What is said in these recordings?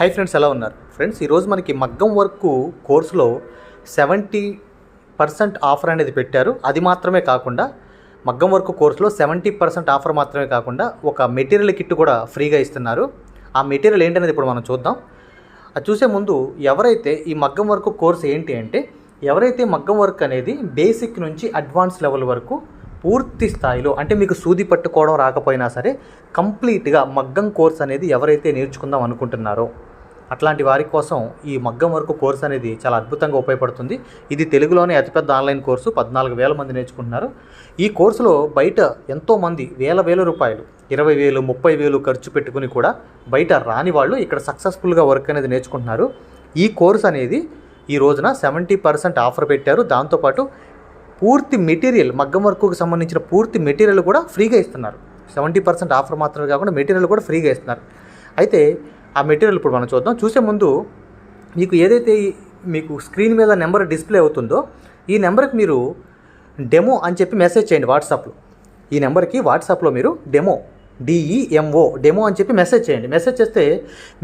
Hi friends ఎలా ఉన్నారు? Friends ఈరోజు మనకి మగ్గం వర్క్ కోర్సులో సెవెంటీ పర్సెంట్ ఆఫర్ అనేది పెట్టారు. అది మాత్రమే కాకుండా మగ్గం వర్క్ కోర్సులో సెవెంటీ పర్సెంట్ ఆఫర్ మాత్రమే కాకుండా ఒక మెటీరియల్ కిట్ కూడా ఫ్రీగా ఇస్తున్నారు. ఆ మెటీరియల్ ఏంటనేది ఇప్పుడు మనం చూద్దాం. అది చూసే ముందు ఎవరైతే ఈ మగ్గం వర్క్ కోర్స్ ఏంటి అంటే ఎవరైతే మగ్గం వర్క్ అనేది బేసిక్ నుంచి అడ్వాన్స్ లెవెల్ వరకు పూర్తి స్థాయిలో అంటే మీకు సూది పట్టుకోవడం రాకపోయినా సరే కంప్లీట్గా మగ్గం కోర్స్ అనేది ఎవరైతే నేర్చుకుందాం అనుకుంటున్నారో అట్లాంటి వారి కోసం ఈ మగ్గం వరకు కోర్స్ అనేది చాలా అద్భుతంగా ఉపయోగపడుతుంది. ఇది తెలుగులోనే అతిపెద్ద ఆన్లైన్ కోర్సు. పద్నాలుగు వేల మంది నేర్చుకుంటున్నారు. ఈ కోర్సులో బయట ఎంతోమంది వేల వేల రూపాయలు ఇరవై వేలు ముప్పై వేలు ఖర్చు పెట్టుకుని కూడా బయట రాని వాళ్ళు ఇక్కడ సక్సెస్ఫుల్గా వర్క్ అనేది నేర్చుకుంటున్నారు. ఈ కోర్స్ అనేది ఈ రోజున సెవెంటీ పర్సెంట్ ఆఫర్ పెట్టారు. దాంతోపాటు పూర్తి మెటీరియల్ మగ్గం వర్క్కు సంబంధించిన పూర్తి మెటీరియల్ కూడా ఫ్రీగా ఇస్తున్నారు. సెవెంటీ పర్సెంట్ ఆఫర్ మాత్రమే కాకుండా మెటీరియల్ కూడా ఫ్రీగా ఇస్తున్నారు. అయితే ఆ మెటీరియల్ ఇప్పుడు మనం చూద్దాం. చూసే ముందు మీకు ఏదైతే మీకు స్క్రీన్ మీద నెంబర్ డిస్ప్లే అవుతుందో ఈ నెంబర్కి మీరు డెమో అని చెప్పి మెసేజ్ చేయండి వాట్సాప్లో. ఈ నెంబర్కి వాట్సాప్లో మీరు డెమో డిఈఎంఓ డెమో అని చెప్పి మెసేజ్ చేయండి. మెసేజ్ చేస్తే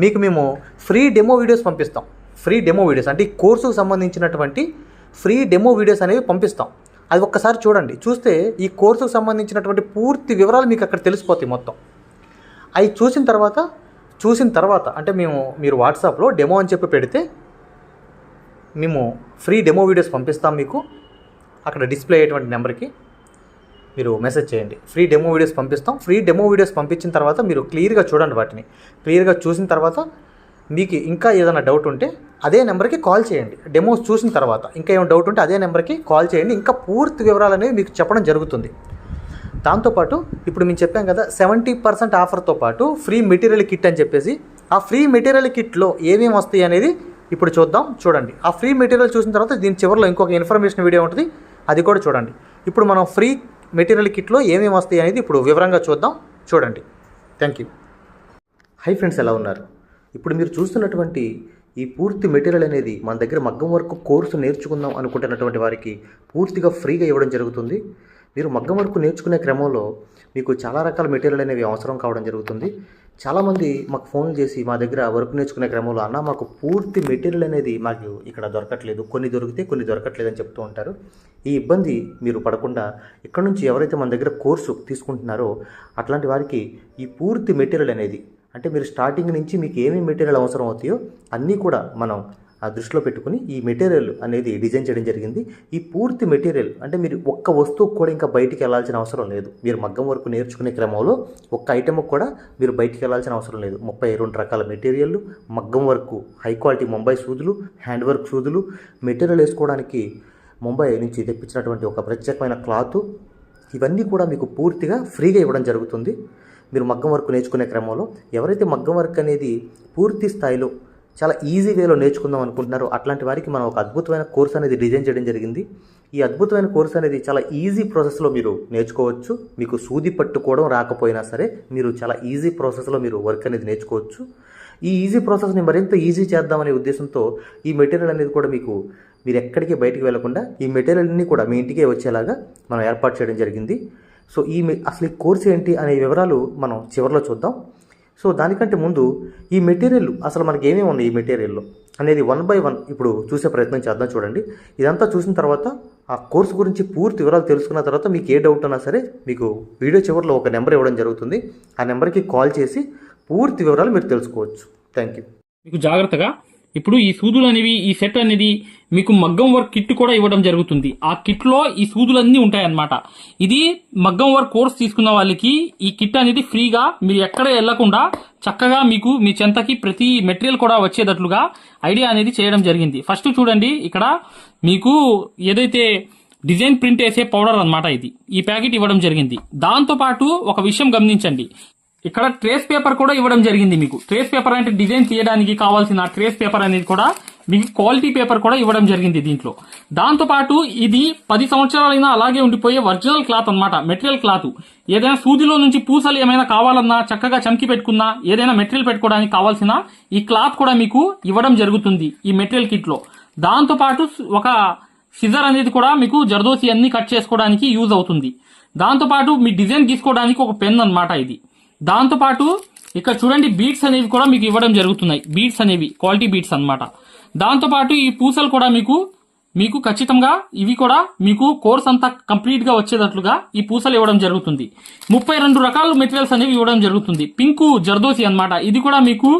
మీకు మేము ఫ్రీ డెమో వీడియోస్ పంపిస్తాం. ఫ్రీ డెమో వీడియోస్ అంటే ఈ కోర్సుకు సంబంధించినటువంటి ఫ్రీ డెమో వీడియోస్ అనేవి పంపిస్తాం. అది ఒక్కసారి చూడండి. చూస్తే ఈ కోర్సుకు సంబంధించినటువంటి పూర్తి వివరాలు మీకు అక్కడ తెలిసిపోతాయి మొత్తం. అవి చూసిన తర్వాత చూసిన తర్వాత అంటే మేము మీరు వాట్సాప్లో డెమో అని చెప్పి పెడితే మేము ఫ్రీ డెమో వీడియోస్ పంపిస్తాం మీకు. అక్కడ డిస్ప్లే అయ్యేటువంటి నెంబర్కి మీరు మెసేజ్ చేయండి. ఫ్రీ డెమో వీడియోస్ పంపిస్తాం. ఫ్రీ డెమో వీడియోస్ పంపించిన తర్వాత మీరు క్లియర్గా చూడండి వాటిని. క్లియర్గా చూసిన తర్వాత మీకు ఇంకా ఏదైనా డౌట్ ఉంటే అదే నెంబర్కి కాల్ చేయండి. డెమోస్ చూసిన తర్వాత ఇంకా ఏమైనా డౌట్ ఉంటే అదే నెంబర్కి కాల్ చేయండి. ఇంకా పూర్తి వివరాలు అనేవి మీకు చెప్పడం జరుగుతుంది. దాంతోపాటు ఇప్పుడు మేము చెప్పాం కదా సెవెంటీ పర్సెంట్ ఆఫర్తో పాటు ఫ్రీ మెటీరియల్ కిట్ అని చెప్పేసి ఆ ఫ్రీ మెటీరియల్ కిట్లో ఏమేమి వస్తాయి అనేది ఇప్పుడు చూద్దాం చూడండి. ఆ ఫ్రీ మెటీరియల్ చూసిన తర్వాత దీని చివరిలో ఇంకొక ఇన్ఫర్మేషన్ వీడియో ఉంటుంది అది కూడా చూడండి. ఇప్పుడు మనం ఫ్రీ మెటీరియల్ కిట్లో ఏమేమి వస్తాయి అనేది ఇప్పుడు వివరంగా చూద్దాం చూడండి. థ్యాంక్ యూ హై ఫ్రెండ్స్ ఎలా ఉన్నారు? ఇప్పుడు మీరు చూస్తున్నటువంటి ఈ పూర్తి మెటీరియల్ అనేది మన దగ్గర మగ్గం వరకు కోర్సు నేర్చుకుందాం అనుకుంటున్నటువంటి వారికి పూర్తిగా ఫ్రీగా ఇవ్వడం జరుగుతుంది. మీరు మగ్గం వరకు నేర్చుకునే క్రమంలో మీకు చాలా రకాల మెటీరియల్ అనేవి అవసరం కావడం జరుగుతుంది. చాలామంది మాకు ఫోన్ చేసి మా దగ్గర వర్క్ నేర్చుకునే క్రమంలో అన్న మాకు పూర్తి మెటీరియల్ అనేది మాకు ఇక్కడ దొరకట్లేదు. కొన్ని దొరికితే కొన్ని దొరకట్లేదు అని చెప్తూ ఉంటారు. ఈ ఇబ్బంది మీరు పడకుండా ఇక్కడ నుంచి ఎవరైతే మన దగ్గర కోర్సు తీసుకుంటున్నారో అట్లాంటి వారికి ఈ పూర్తి మెటీరియల్ అనేది అంటే మీరు స్టార్టింగ్ నుంచి మీకు ఏమేమి మెటీరియల్ అవసరం అవుతాయో అన్నీ కూడా మనం ఆ దృష్టిలో పెట్టుకుని ఈ మెటీరియల్ అనేది డిజైన్ చేయడం జరిగింది. ఈ పూర్తి మెటీరియల్ అంటే మీరు ఒక్క వస్తువు కూడా ఇంకా బయటికి వెళ్ళాల్సిన అవసరం లేదు. మీరు మగ్గం వరకు నేర్చుకునే క్రమంలో ఒక్క ఐటమ్ కూడా మీరు బయటికి వెళ్ళాల్సిన అవసరం లేదు. ముప్పై రెండు రకాల మెటీరియల్ మగ్గం వర్క్ హై క్వాలిటీ ముంబై సూదులు హ్యాండ్ వర్క్ సూదులు మెటీరియల్ వేసుకోవడానికి ముంబై నుంచి తెప్పించినటువంటి ఒక ప్రత్యేకమైన క్లాత్. ఇవన్నీ కూడా మీకు పూర్తిగా ఫ్రీగా ఇవ్వడం జరుగుతుంది. మీరు మగ్గం వర్క్ నేర్చుకునే క్రమంలో ఎవరైతే మగ్గం వర్క్ అనేది పూర్తి స్థాయిలో చాలా ఈజీ వేలో నేర్చుకుందాం అనుకుంటున్నారు. అట్లాంటి వారికి మనం ఒక అద్భుతమైన కోర్స్ అనేది డిజైన్ చేయడం జరిగింది. ఈ అద్భుతమైన కోర్స్ అనేది చాలా ఈజీ ప్రాసెస్లో మీరు నేర్చుకోవచ్చు. మీకు సూది పట్టుకోవడం రాకపోయినా సరే మీరు చాలా ఈజీ ప్రాసెస్లో మీరు వర్క్ అనేది నేర్చుకోవచ్చు. ఈ ఈజీ ప్రాసెస్ని మరింత ఈజీ చేద్దామనే ఉద్దేశంతో ఈ మెటీరియల్ అనేది కూడా మీకు మీరు ఎక్కడికి బయటికి వెళ్ళకుండా ఈ మెటీరియల్ని కూడా మీ ఇంటికే వచ్చేలాగా మనం ఏర్పాటు చేయడం జరిగింది. సో ఈ అసలు ఈ కోర్స్ ఏంటి అనే వివరాలు మనం చివరిలో చూద్దాం. సో దానికంటే ముందు ఈ మెటీరియల్ అసలు మనకి ఏమేమి ఉన్నాయి ఈ మెటీరియల్లో అనేది వన్ బై వన్ ఇప్పుడు చూసే ప్రయత్నం చేద్దాం చూడండి. ఇదంతా చూసిన తర్వాత ఆ కోర్సు గురించి పూర్తి వివరాలు తెలుసుకున్న తర్వాత మీకు ఏ డౌట్ ఉన్నా సరే మీకు వీడియో చివరిలో ఒక నెంబర్ ఇవ్వడం జరుగుతుంది. ఆ నెంబర్కి కాల్ చేసి పూర్తి వివరాలు మీరు తెలుసుకోవచ్చు. థ్యాంక్ యూ మీకు జాగ్రత్తగా ఇప్పుడు ఈ సూదులు అనేవి ఈ సెట్ అనేది మీకు మగ్గం వర్క్ కిట్ కూడా ఇవ్వడం జరుగుతుంది. ఆ కిట్లో ఈ సూదులన్నీ ఉంటాయన్నమాట. ఇది మగ్గం వర్క్ కోర్స్ తీసుకున్న వాళ్ళకి ఈ కిట్ అనేది ఫ్రీగా మీరు ఎక్కడ వెళ్ళకుండా చక్కగా మీకు మీ చెంతకి ప్రతి మెటీరియల్ కూడా వచ్చేటట్లుగా ఐడియా అనేది చేయడం జరిగింది. ఫస్ట్ చూడండి ఇక్కడ మీకు ఏదైతే డిజైన్ ప్రింట్ వేసే పౌడర్ అనమాట ఇది. ఈ ప్యాకెట్ ఇవ్వడం జరిగింది. దాంతో పాటు ఒక విషయం గమనించండి. ఇక్కడ ట్రేస్ పేపర్ కూడా ఇవ్వడం జరిగింది మీకు. ట్రేస్ పేపర్ అంటే డిజైన్ తీయడానికి కావాల్సిన ట్రేస్ పేపర్ అనేది కూడా మీకు క్వాలిటీ పేపర్ కూడా ఇవ్వడం జరిగింది దీంట్లో. దాంతోపాటు ఇది పది సంవత్సరాలైనా అలాగే ఉండిపోయే ఒరిజినల్ క్లాత్ అన్నమాట మెటీరియల్ క్లాత్ ఏదైనా సూదిలో నుంచి పూసలు ఏమైనా కావాలన్నా చక్కగా చమ్కి పెట్టుకున్నా ఏదైనా మెటీరియల్ పెట్టుకోవడానికి కావాల్సిన ఈ క్లాత్ కూడా మీకు ఇవ్వడం జరుగుతుంది ఈ మెటీరియల్ కిట్లో. ఒక సిజర్ అనేది కూడా మీకు జర్దోసి అన్ని కట్ చేసుకోవడానికి యూజ్ అవుతుంది. దాంతో పాటు మీ డిజైన్ గీసుకోవడానికి ఒక పెన్ అనమాట ఇది. దాంతోపాటు ఇక్కడ చూడండి బీట్స్ అనేవి కూడా మీకు ఇవ్వడం జరుగుతున్నాయి. బీట్స్ అనేవి క్వాలిటీ బీట్స్ అన్నమాట. దాంతోపాటు ఈ పూసలు కూడా మీకు మీకు ఖచ్చితంగా ఇవి కూడా మీకు కోర్స్ అంతా కంప్లీట్గా వచ్చేటట్లుగా ఈ పూసలు ఇవ్వడం జరుగుతుంది. ముప్పై రెండు రకాల మెటీరియల్స్ అనేవి ఇవ్వడం జరుగుతుంది. పింకు జర్దోసి అన్నమాట. ఇది కూడా మీకు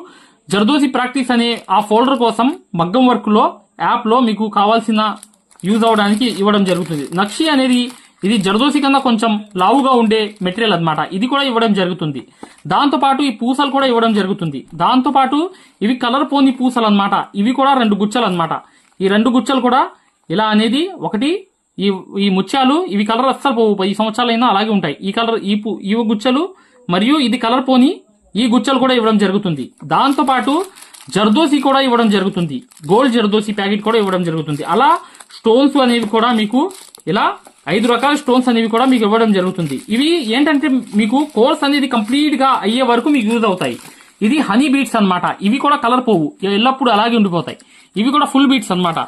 జర్దోసి ప్రాక్టీస్ అనే ఆ ఫోల్డర్ కోసం మగ్గం వర్క్లో యాప్లో మీకు కావాల్సిన యూజ్ అవడానికి ఇవ్వడం జరుగుతుంది. నక్షి అనేది ఇది జరదోసి కన్నా కొంచెం లావుగా ఉండే మెటీరియల్ అన్నమాట. ఇది కూడా ఇవ్వడం జరుగుతుంది. దాంతోపాటు ఈ పూసలు కూడా ఇవ్వడం జరుగుతుంది. దాంతోపాటు ఇవి కలర్ పోని పూసలు అన్నమాట. ఇవి కూడా రెండు గుచ్చలు అన్నమాట. ఈ రెండు గుచ్చలు కూడా ఇలా అనేది ఒకటి ఈ ఈ ముత్యాలు ఇవి కలర్ అస్సలు పోవు. ఈ సంవత్సరాలైనా అలాగే ఉంటాయి. ఈ కలర్ ఈ పు- ఈ గుచ్చలు మరియు ఇది కలర్ పోని ఈ గుచ్చలు కూడా ఇవ్వడం జరుగుతుంది. దాంతోపాటు జర్దోసి కూడా ఇవ్వడం జరుగుతుంది. గోల్డ్ జర్దోసి ప్యాకెట్ కూడా ఇవ్వడం జరుగుతుంది. అలా స్టోన్స్ అనేవి కూడా మీకు ఇలా ఐదు రకాల స్టోన్స్ అనేవి కూడా మీకు ఇవ్వడం జరుగుతుంది. ఇవి ఏంటంటే మీకు కోర్స్ అనేది కంప్లీట్గా అయ్యే వరకు మీకు యూజ్ అవుతాయి. ఇది హనీ బీట్స్ అన్నమాట. ఇవి కూడా కలర్ పోవు. ఎల్లప్పుడూ అలాగే ఉండిపోతాయి. ఇవి కూడా ఫుల్ బీట్స్ అన్నమాట.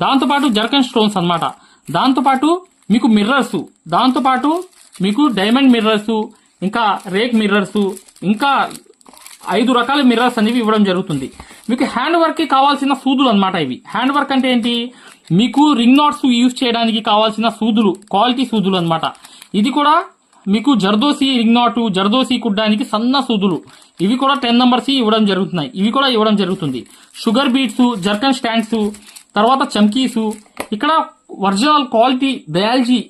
దాంతోపాటు జర్కన్ స్టోన్స్ అన్నమాట. దాంతోపాటు మీకు మిర్రర్స్. దాంతోపాటు మీకు డైమండ్ మిర్రర్స్ ఇంకా రేక్ మిర్రర్స్ ఇంకా ఐదు రకాల మిర్రర్స్ అనేవి ఇవ్వడం జరుగుతుంది. మీకు హ్యాండ్ వర్క్కి కావాల్సిన సూదులు అనమాట ఇవి. హ్యాండ్ వర్క్ అంటే ఏంటి? మీకు రింగ్ నాట్స్ యూజ్ చేయడానికి కావాల్సిన సూదులు క్వాలిటీ సూదులు అన్నమాట. ఇది కూడా మీకు జర్దోసి రింగ్ నాటు జర్దోసి కుట్టడానికి సన్న సూదులు. ఇవి కూడా టెన్ నెంబర్స్ ఇవ్వడం జరుగుతున్నాయి. ఇవి కూడా ఇవ్వడం జరుగుతుంది. షుగర్ బీట్స్ జర్కన్ స్టాండ్స్ తర్వాత చమ్కీసు ఇక్కడ ఒరిజినల్ క్వాలిటీ దయాల్జీ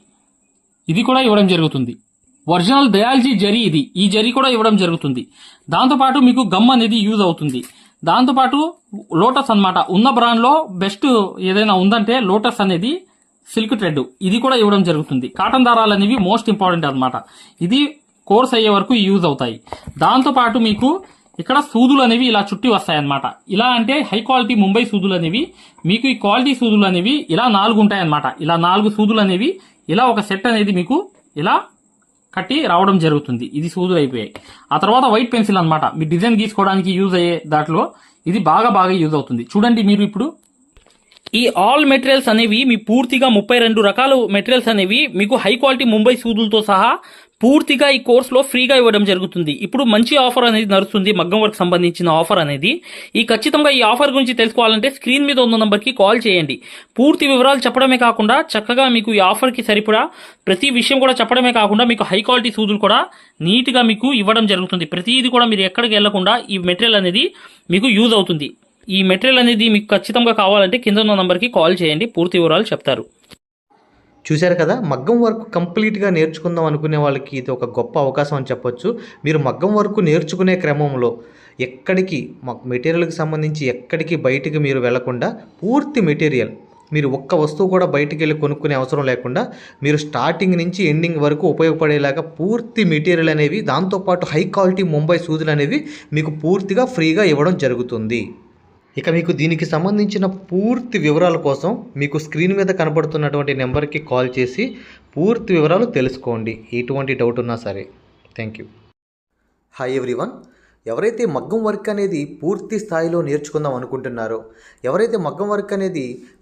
ఇది కూడా ఇవ్వడం జరుగుతుంది. ఒరిజినల్ దయాల్జీ జరీ ఇది. ఈ జరీ కూడా ఇవ్వడం జరుగుతుంది. దాంతోపాటు మీకు గమ్ అనేది యూజ్ అవుతుంది. దాంతోపాటు లోటస్ అన్నమాట. ఉన్న బ్రాండ్లో బెస్ట్ ఏదైనా ఉందంటే లోటస్ అనేది సిల్క్ థ్రెడ్. ఇది కూడా ఇవ్వడం జరుగుతుంది. కాటన్ దారాలు అనేవి మోస్ట్ ఇంపార్టెంట్ అన్నమాట. ఇది కోర్స్ అయ్యే వరకు యూజ్ అవుతాయి. దాంతోపాటు మీకు ఇక్కడ సూదులు అనేవి ఇలా చుట్టి వస్తాయి అన్నమాట. ఇలా అంటే హై క్వాలిటీ ముంబై సూదులు అనేవి మీకు ఈ క్వాలిటీ సూదులు అనేవి ఇలా నాలుగు ఉంటాయి అన్నమాట ఇలా నాలుగు సూదులు అనేవి ఇలా ఒక సెట్ అనేది మీకు ఇలా కట్టి రావడం జరుగుతుంది. ఇది సూదులు అయిపోయాయి. ఆ తర్వాత వైట్ పెన్సిల్ అనమాట మీ డిజైన్ గీసుకోవడానికి యూజ్ అయ్యే దాంట్లో ఇది బాగా బాగా యూజ్ అవుతుంది. చూడండి మీరు ఇప్పుడు ఈ ఆల్ మెటీరియల్స్ అనేవి మీ పూర్తిగా ముప్పై రెండు రకాల మెటీరియల్స్ అనేవి మీకు హై క్వాలిటీ ముంబై సూదులతో సహా పూర్తిగా ఈ కోర్సులో ఫ్రీగా ఇవ్వడం జరుగుతుంది. ఇప్పుడు మంచి ఆఫర్ అనేది నడుస్తుంది మగ్గం వర్క్ సంబంధించిన ఆఫర్ అనేది. ఈ ఖచ్చితంగా ఈ ఆఫర్ గురించి తెలుసుకోవాలంటే స్క్రీన్ మీద ఉన్న నంబర్కి కాల్ చేయండి. పూర్తి వివరాలు చెప్పడమే కాకుండా చక్కగా మీకు ఈ ఆఫర్కి సరిపడా ప్రతి విషయం కూడా చెప్పడమే కాకుండా మీకు హై క్వాలిటీ సూదులు కూడా నీట్గా మీకు ఇవ్వడం జరుగుతుంది. ప్రతిదీ కూడా మీరు ఎక్కడికి వెళ్ళకుండా ఈ మెటీరియల్ అనేది మీకు యూజ్ అవుతుంది. ఈ మెటీరియల్ అనేది మీకు ఖచ్చితంగా కావాలంటే కింద ఉన్న నంబర్కి కాల్ చేయండి. పూర్తి వివరాలు చెప్తారు. చూశారు కదా? మగ్గం వర్క్ కంప్లీట్గా నేర్చుకుందాం అనుకునే వాళ్ళకి ఇది ఒక గొప్ప అవకాశం అని చెప్పొచ్చు. మీరు మగ్గం వర్క్ నేర్చుకునే క్రమంలో ఎక్కడికి మెటీరియల్కి సంబంధించి ఎక్కడికి బయటికి మీరు వెళ్ళకుండా పూర్తి మెటీరియల్ మీరు ఒక్క వస్తువు కూడా బయటికి వెళ్ళి కొనుక్కునే అవసరం లేకుండా మీరు స్టార్టింగ్ నుంచి ఎండింగ్ వరకు ఉపయోగపడేలాగా పూర్తి మెటీరియల్ అనేవి దాంతోపాటు హై క్వాలిటీ ముంబై సూదులు అనేవి మీకు పూర్తిగా ఫ్రీగా ఇవ్వడం జరుగుతుంది. ఇక మీకు దీనికి సంబంధించిన పూర్తి వివరాల కోసం మీకు స్క్రీన్ మీద కనబడుతున్నటువంటి నెంబర్కి కాల్ చేసి పూర్తి వివరాలు తెలుసుకోండి. ఎటువంటి డౌట్ ఉన్నా సరే. థ్యాంక్ యూ హాయ్ ఎవ్రీవన్ ఎవరైతే మగ్గం వర్క్ అనేది పూర్తి స్థాయిలో నేర్చుకుందాం అనుకుంటున్నారో ఎవరైతే మగ్గం వర్క్ అనేది